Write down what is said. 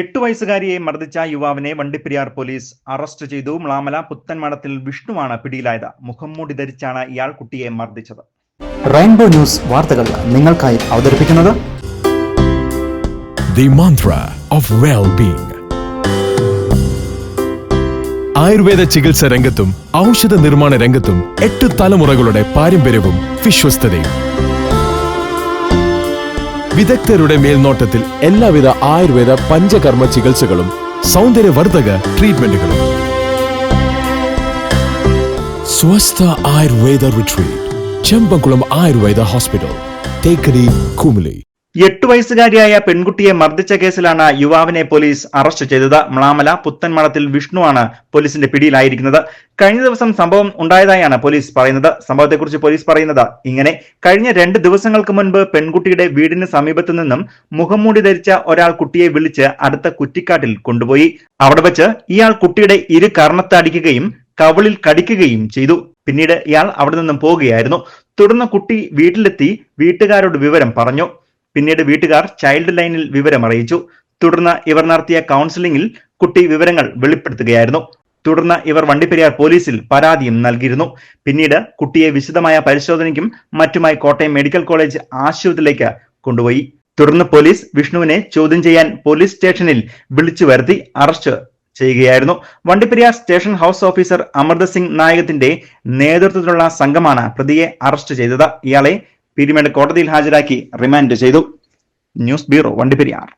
എട്ടു വയസ്സുകാരിയെ മർദ്ദിച്ച യുവാവിനെ വണ്ടിപ്പെരിയാർ പോലീസ് അറസ്റ്റ് ചെയ്തു. മ്ലാമല പുത്തൻമടത്തിൽ വിഷ്ണുവാണ് പിടിയിലായത്. മുഖംമൂടി ധരിച്ചാണ് ഇയാൾ കുട്ടിയെ മർദ്ദിച്ചത്. റെയിൻബോ ന്യൂസ് വാർത്തകൾ നിങ്ങൾക്കായി അവതരിപ്പിക്കുന്നത് ദി മന്ത്ര ഓഫ്. ആയുർവേദ ചികിത്സ രംഗത്തും ഔഷധ നിർമ്മാണ രംഗത്തും എട്ട് തലമുറകളുടെ പാരമ്പര്യവും വിശ്വസ്തതയും. വിദഗ്ധരുടെ മേൽനോട്ടത്തിൽ എല്ലാവിധ ആയുർവേദ പഞ്ചകർമ്മ ചികിത്സകളും സൗന്ദര്യവർദ്ധക ട്രീറ്റ്മെന്റുകളും സ്വസ്ഥ ആയുർവേദ റിട്രീറ്റ് ചെമ്പകുളം ആയുർവേദ ഹോസ്പിറ്റൽ തേക്കടി കുമിളി. എട്ടു വയസ്സുകാരിയായ പെൺകുട്ടിയെ മർദ്ദിച്ച കേസിലാണ് യുവാവിനെ പോലീസ് അറസ്റ്റ് ചെയ്തത്. മ്ലാമല പുത്തൻമടത്തിൽ വിഷ്ണുവാണ് പോലീസിന്റെ പിടിയിലായിരിക്കുന്നത്. കഴിഞ്ഞ ദിവസം സംഭവം ഉണ്ടായതായാണ് പോലീസ് പറയുന്നത്. സംഭവത്തെക്കുറിച്ച് പോലീസ് പറയുന്നത് ഇങ്ങനെ. കഴിഞ്ഞ രണ്ട് ദിവസങ്ങൾക്ക് മുൻപ് പെൺകുട്ടിയുടെ വീടിന് സമീപത്തു നിന്നും മുഖംമൂടി ധരിച്ച ഒരാൾ കുട്ടിയെ വിളിച്ച് അടുത്ത കുറ്റിക്കാട്ടിൽ കൊണ്ടുപോയി. അവിടെ വെച്ച് ഇയാൾ കുട്ടിയുടെ ഇരു കർണത്തടിക്കുകയും കവളിൽ കടിക്കുകയും ചെയ്തു. പിന്നീട് ഇയാൾ അവിടെ നിന്നും പോവുകയായിരുന്നു തുടർന്ന് കുട്ടി വീട്ടിലെത്തി വീട്ടുകാരോട് വിവരം പറഞ്ഞു. പിന്നീട് വീട്ടുകാർ ചൈൽഡ് ലൈനിൽ വിവരം അറിയിച്ചു തുടർന്ന് ഇവർ നടത്തിയ കൗൺസിലിംഗിൽ കുട്ടി വിവരങ്ങൾ വെളിപ്പെടുത്തുകയായിരുന്നു. തുടർന്ന് ഇവർ വണ്ടിപ്പെരിയാർ പോലീസിൽ പരാതിയും നൽകിയിരുന്നു. പിന്നീട് കുട്ടിയെ വിശദമായ പരിശോധനയ്ക്കും മറ്റുമായി കോട്ടയം മെഡിക്കൽ കോളേജ് ആശുപത്രിയിലേക്ക് കൊണ്ടുപോയി. തുടർന്ന് പോലീസ് വിഷ്ണുവിനെ ചോദ്യം ചെയ്യാൻ പോലീസ് സ്റ്റേഷനിൽ വിളിച്ചു വരുത്തി അറസ്റ്റ് ചെയ്യുകയായിരുന്നു. Vandiperiyar station house officer Amrutha Singh നായകത്തിന്റെ നേതൃത്വത്തിലുള്ള സംഘമാണ് പ്രതിയെ അറസ്റ്റ് ചെയ്തത്. ഇയാളെ പീരുമേട് കോടതിയിൽ ഹാജരാക്കി റിമാൻഡ് ചെയ്തു. News bureau Vandiperiyar.